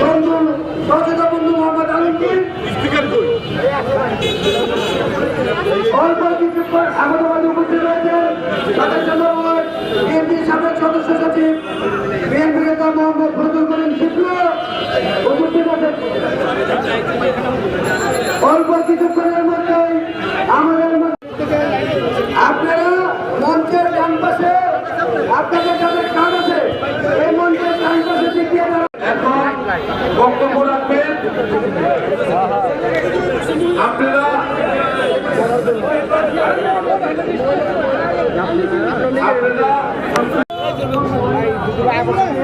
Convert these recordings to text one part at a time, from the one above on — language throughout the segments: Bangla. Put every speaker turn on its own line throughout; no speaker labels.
বন্ধু সচেতন বন্ধু মোহাম্মদ আলমগীর অল্প কিছু পর আমাদের মাঝে উপস্থিত রয়েছে তাদের জন্য বিএনপি সাবেক সদস্য সচিব বিএনপি নেতা মোহাম্মদ ফজল করিম শিবলু উপস্থিত আছেন। অল্প কিছুক্ষণের মধ্যেই আমাদের আপনারা বক্তব্য রাখবেন। আপনারা আপনারা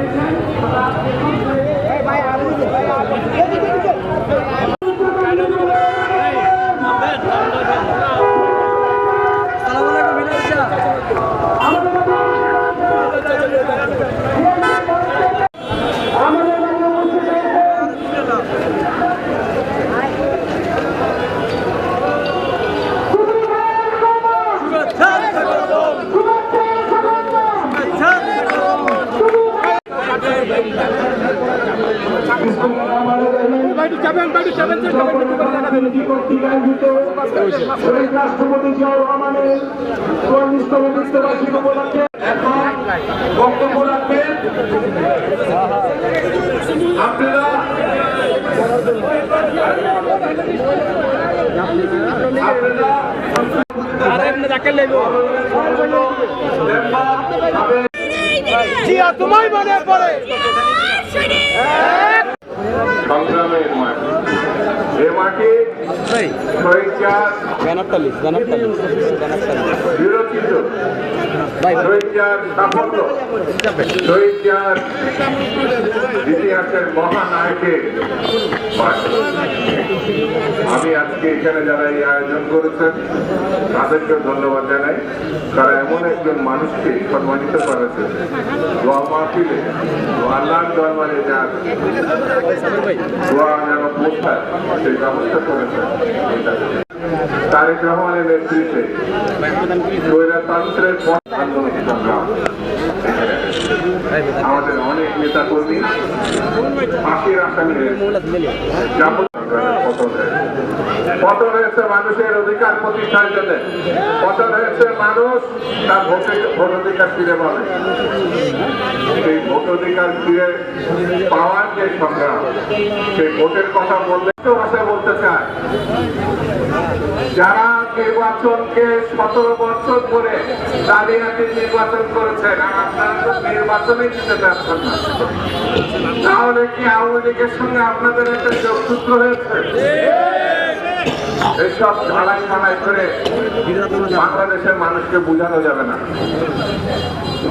রাষ্ট্রপতি জিয়াউর রহমানের চুয়াল্লিশতম মৃত্যুবার্ষিক উপলক্ষে এখন বক্তব্য রাখবেন আপনারা আপনারা
জিয়া তোমায় মনে পড়ে
সংগ্রামের মাঠ এ মাটি শহীদচাঁদ
ব্যানারতালি ব্যানারতালি ব্যানারতালি
বিরোচিত আমি আজকে এখানে যারা এই আয়োজন করেছেন তাদেরকে ধন্যবাদ জানাই। তারা এমন একজন মানুষকে সম্মানিত করেছে। সেই ব্যবস্থা করেছেন। তারেক রহমানের নেতৃত্বে স্বৈরতন্ত্রের আন্দোলন সংগ্রাম আমাদের অনেক নেতা কর্মী ফাঁসির আসামি পতন। পতন হয়েছে মানুষের অধিকার প্রতিষ্ঠার জন্য। পতন হয়েছে মানুষ, তার ভোটে- অধিকার ফিরে পাবে। সেই ভোট অধিকার ফিরে পাওয়ার যে সংগ্রাম, সেই ভোটের কথা বললে ভাষায় বলতে চায়। যারা নির্বাচনকে সতেরো বছর ধরে দাঁড়িয়ে নির্বাচন করেছেন নির্বাচনে দিতে পারছেন না। তাহলে কি আওয়ামী লীগের সঙ্গে আপনাদের একটা যোগসূত্র হয়েছে এসব ঢালাই মালাই করে বাংলাদেশের মানুষকে বোঝানো যাবে না।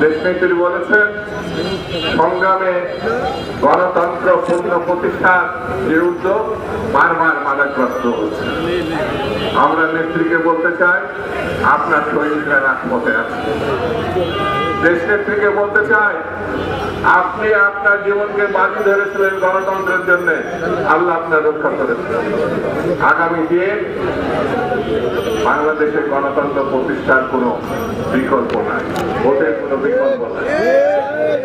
দেশনেত্রী বলেছেন সংগ্রামে গণতন্ত্র পূর্ণ প্রতিষ্ঠার যে উদ্যোগ, বারবার বাধাগ্রস্ত হচ্ছে আমরা নেত্রীকে বলতে চাই, আপনার সৈনিকরা রাজপথে আছে দেশ নেত্রীকে বলতে চাই আপনি আপনার জীবনকে বাজি ধরেছিলেন গণতন্ত্রের জন্য। আল্লাহ আপনার রক্ষা করেছেন। আগামী দিন বাংলাদেশে গণতন্ত্র প্রতিষ্ঠার কোনো বিকল্প নাই। ভোটের কোনো বিকল্প নাই।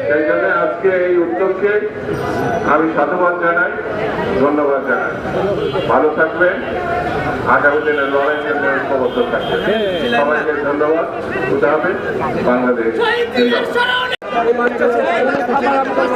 সেই জন্য আজকে এই উদ্যোগকে আমি সাধুবাদ জানাই ধন্যবাদ জানাই। ভালো থাকবেন। আগামী দিনের লড়াইয়ের জন্য ঐক্যবদ্ধ থাকবেন। সবাইকে ধন্যবাদ। খুদা হাফেজ, বাংলাদেশ জিন্দাবাদ।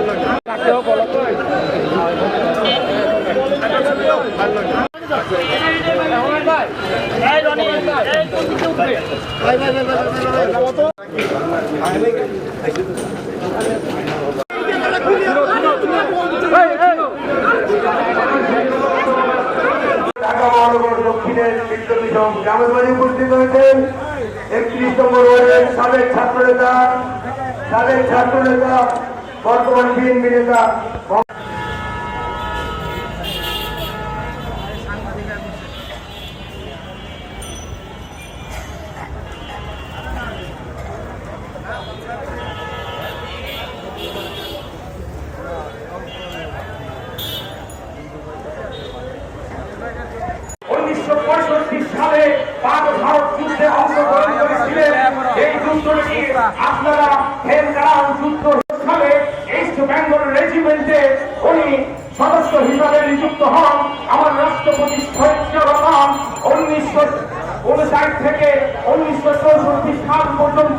ঢাকা দক্ষিণের চিত্তমিশন গ্রামের উপস্থিত হয়েছেন একত্রিশ নম্বর সাবেক ছাত্র সাবেক ছাত্র নেতা বর্তমান বিএনপি নেতা
পাক ভারত যুদ্ধে অংশগ্রহণ করেছিলেন। এই যুদ্ধটি আপনারা হেলকারাম যুদ্ধ হিসাবে ইস্ট বেঙ্গল রেজিমেন্টে উনি সদস্য হিসাবে নিযুক্ত হন। আমার রাষ্ট্রপতি উনিশশো উনষাট থেকে উনিশশো চৌষট্টি সাল পর্যন্ত